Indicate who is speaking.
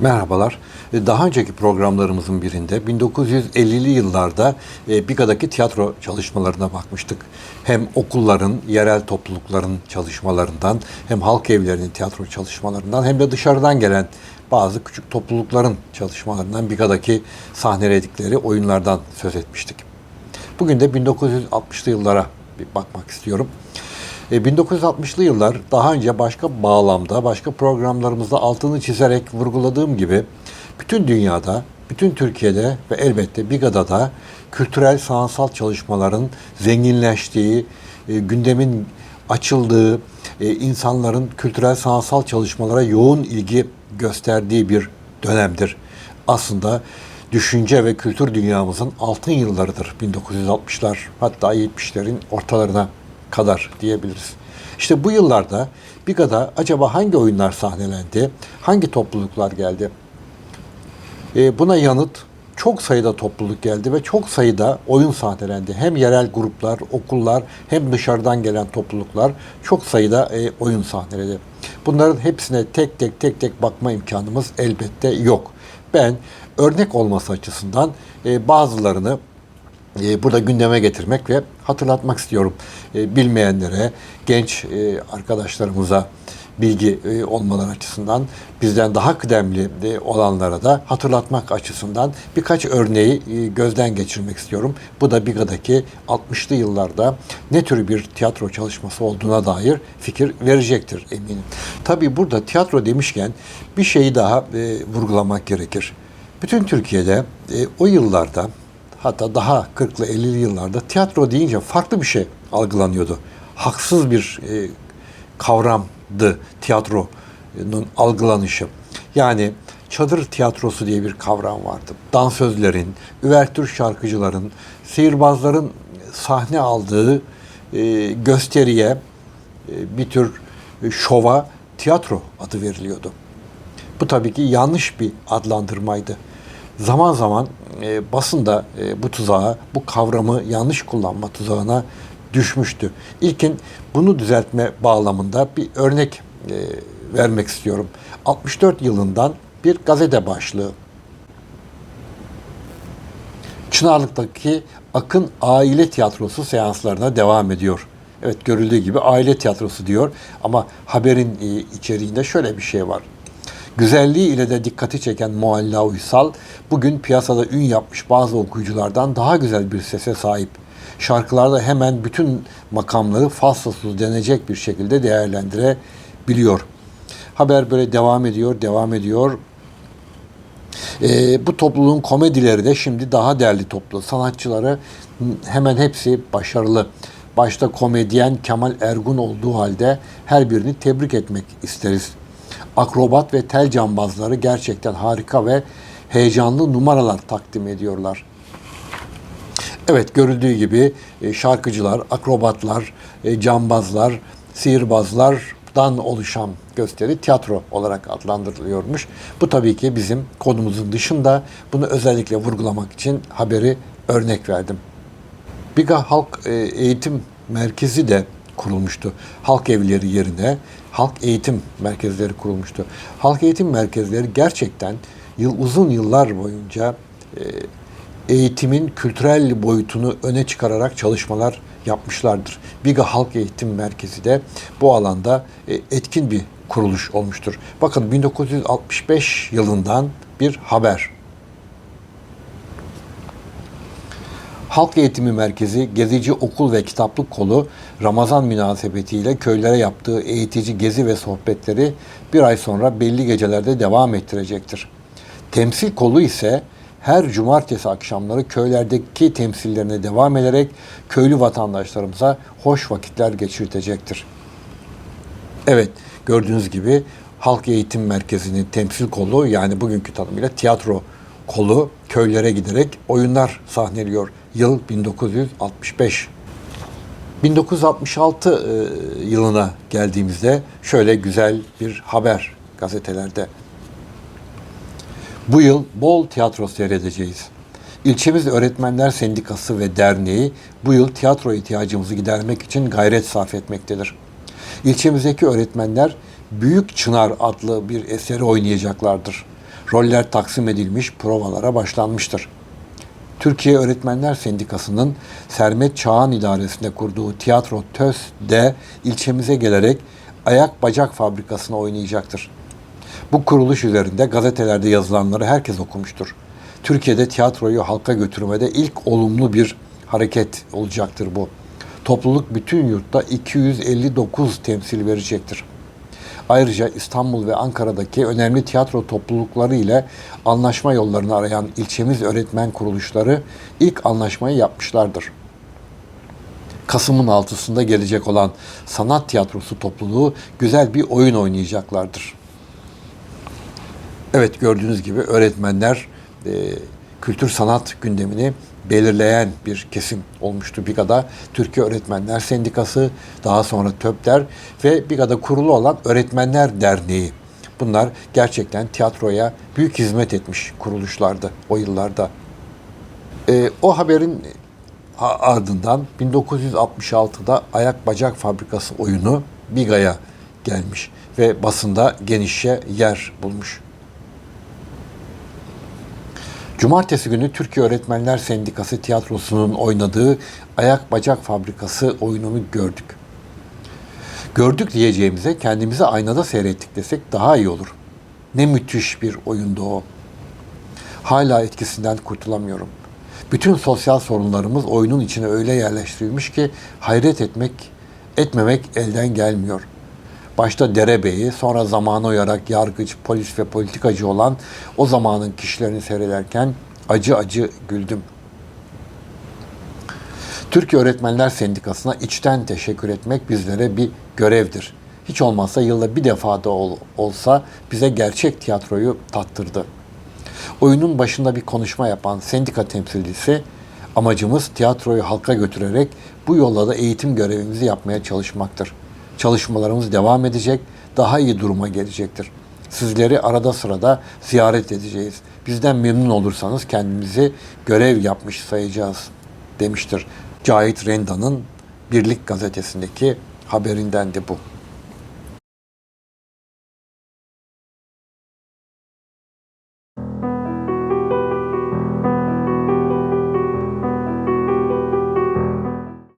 Speaker 1: Merhabalar. E, Daha önceki programlarımızın birinde 1950'li yıllarda e, Biga'daki tiyatro çalışmalarına bakmıştık. Hem okulların, yerel toplulukların çalışmalarından, hem halk evlerinin tiyatro çalışmalarından, hem de dışarıdan gelen bazı küçük toplulukların çalışmalarından Biga'daki sahneledikleri oyunlardan söz etmiştik. Bugün de 1960'lı yıllara bir bakmak istiyorum. E, 1960'lı yıllar daha önce başka bağlamda, başka programlarımızda altını çizerek vurguladığım gibi bütün dünyada, bütün Türkiye'de ve elbette Biga'da da kültürel sanatsal çalışmaların zenginleştiği, e, gündemin açıldığı, e, insanların kültürel sanatsal çalışmalara yoğun ilgi gösterdiği bir dönemdir. Aslında düşünce ve kültür dünyamızın altın yıllarıdır 1960'lar hatta 70'lerin ortalarına kadar diyebiliriz. İşte bu yıllarda Biga'da acaba hangi oyunlar sahnelendi, hangi topluluklar geldi? E, buna yanıt çok sayıda topluluk geldi ve çok sayıda oyun sahnelendi. Hem yerel gruplar, okullar hem dışarıdan gelen topluluklar çok sayıda e, oyun sahneledi. Bunların hepsine tek tek tek tek bakma imkanımız elbette yok. Ben örnek olması açısından e, bazılarını burada gündeme getirmek ve hatırlatmak istiyorum. E, bilmeyenlere, genç e, arkadaşlarımıza bilgi e, olmaları açısından bizden daha kıdemli e, olanlara da hatırlatmak açısından birkaç örneği gözden geçirmek istiyorum. Bu da Biga'daki 60'lı yıllarda ne tür bir tiyatro çalışması olduğuna dair fikir verecektir eminim. Tabii burada tiyatro demişken bir şeyi daha vurgulamak gerekir. Bütün Türkiye'de o yıllarda hatta daha 40'lı 50'li yıllarda tiyatro deyince farklı bir şey algılanıyordu. Haksız bir e, kavramdı tiyatronun algılanışı. Yani çadır tiyatrosu diye bir kavram vardı. Dansözlerin, üvertür şarkıcıların, sihirbazların sahne aldığı e, gösteriye, e, bir tür e, şova tiyatro adı veriliyordu. Bu tabii ki yanlış bir adlandırmaydı. Zaman zaman e, basında e, bu tuzağa, bu kavramı yanlış kullanma tuzağına düşmüştü. İlkin bunu düzeltme bağlamında bir örnek e, vermek istiyorum. 64 yılından bir gazete başlığı. Çınarlık'taki Akın Aile Tiyatrosu seanslarına devam ediyor. Evet görüldüğü gibi aile tiyatrosu diyor ama haberin e, içeriğinde şöyle bir şey var. Güzelliği ile de dikkati çeken Mualla Uysal bugün piyasada ün yapmış bazı okuyuculardan daha güzel bir sese sahip. Şarkılarda hemen bütün makamları falsosuz denecek bir şekilde değerlendirebiliyor. Haber böyle devam ediyor, devam ediyor. Ee, bu topluluğun komedileri de şimdi daha değerli toplu. Sanatçıları hemen hepsi başarılı. Başta komedyen Kemal Ergun olduğu halde her birini tebrik etmek isteriz. Akrobat ve tel cambazları gerçekten harika ve heyecanlı numaralar takdim ediyorlar. Evet görüldüğü gibi e, şarkıcılar, akrobatlar, e, cambazlar, sihirbazlardan oluşan gösteri tiyatro olarak adlandırılıyormuş. Bu tabii ki bizim konumuzun dışında bunu özellikle vurgulamak için haberi örnek verdim. Biga Halk e, Eğitim Merkezi de kurulmuştu. Halk evleri yerine halk eğitim merkezleri kurulmuştu. Halk eğitim merkezleri gerçekten yıl uzun yıllar boyunca e, eğitimin kültürel boyutunu öne çıkararak çalışmalar yapmışlardır. Biga Halk Eğitim Merkezi de bu alanda e, etkin bir kuruluş olmuştur. Bakın 1965 yılından bir haber. Halk Eğitimi Merkezi, Gezici Okul ve Kitaplık Kolu Ramazan münasebetiyle köylere yaptığı eğitici gezi ve sohbetleri bir ay sonra belli gecelerde devam ettirecektir. Temsil kolu ise her cumartesi akşamları köylerdeki temsillerine devam ederek köylü vatandaşlarımıza hoş vakitler geçirtecektir. Evet, gördüğünüz gibi Halk Eğitim Merkezi'nin temsil kolu yani bugünkü tanımıyla tiyatro kolu köylere giderek oyunlar sahneliyor. Yıl 1965. 1966 e, yılına geldiğimizde şöyle güzel bir haber gazetelerde. Bu yıl bol tiyatro seyredeceğiz. İlçemiz Öğretmenler Sendikası ve Derneği bu yıl tiyatro ihtiyacımızı gidermek için gayret sarf etmektedir. İlçemizdeki öğretmenler Büyük Çınar adlı bir eseri oynayacaklardır. Roller taksim edilmiş provalara başlanmıştır. Türkiye Öğretmenler Sendikası'nın Sermet Çağan idaresinde kurduğu tiyatro TÖS'de ilçemize gelerek ayak bacak fabrikasını oynayacaktır. Bu kuruluş üzerinde gazetelerde yazılanları herkes okumuştur. Türkiye'de tiyatroyu halka götürmede ilk olumlu bir hareket olacaktır bu. Topluluk bütün yurtta 259 temsil verecektir. Ayrıca İstanbul ve Ankara'daki önemli tiyatro toplulukları ile anlaşma yollarını arayan ilçemiz öğretmen kuruluşları ilk anlaşmayı yapmışlardır. Kasım'ın altısında gelecek olan sanat tiyatrosu topluluğu güzel bir oyun oynayacaklardır. Evet gördüğünüz gibi öğretmenler e, kültür sanat gündemini belirleyen bir kesim olmuştu BİGA'da. Türkiye Öğretmenler Sendikası, daha sonra TÖPDER ve BİGA'da kurulu olan Öğretmenler Derneği. Bunlar gerçekten tiyatroya büyük hizmet etmiş kuruluşlardı o yıllarda. E, o haberin ardından 1966'da Ayak Bacak Fabrikası oyunu BİGA'ya gelmiş ve basında genişçe yer bulmuş. Cumartesi günü Türkiye Öğretmenler Sendikası tiyatrosunun oynadığı Ayak Bacak Fabrikası oyununu gördük. Gördük diyeceğimize kendimizi aynada seyrettik desek daha iyi olur. Ne müthiş bir oyundu o. Hala etkisinden kurtulamıyorum. Bütün sosyal sorunlarımız oyunun içine öyle yerleştirilmiş ki hayret etmek, etmemek elden gelmiyor. Başta derebeyi, sonra zamana uyarak yargıç, polis ve politikacı olan o zamanın kişilerini seyrederken acı acı güldüm. Türkiye Öğretmenler Sendikası'na içten teşekkür etmek bizlere bir görevdir. Hiç olmazsa yılda bir defa da ol- olsa bize gerçek tiyatroyu tattırdı. Oyunun başında bir konuşma yapan sendika temsilcisi, amacımız tiyatroyu halka götürerek bu yolla da eğitim görevimizi yapmaya çalışmaktır. Çalışmalarımız devam edecek, daha iyi duruma gelecektir. Sizleri arada sırada ziyaret edeceğiz. Bizden memnun olursanız kendimizi görev yapmış sayacağız demiştir. Cahit Renda'nın Birlik gazetesindeki haberinden de bu.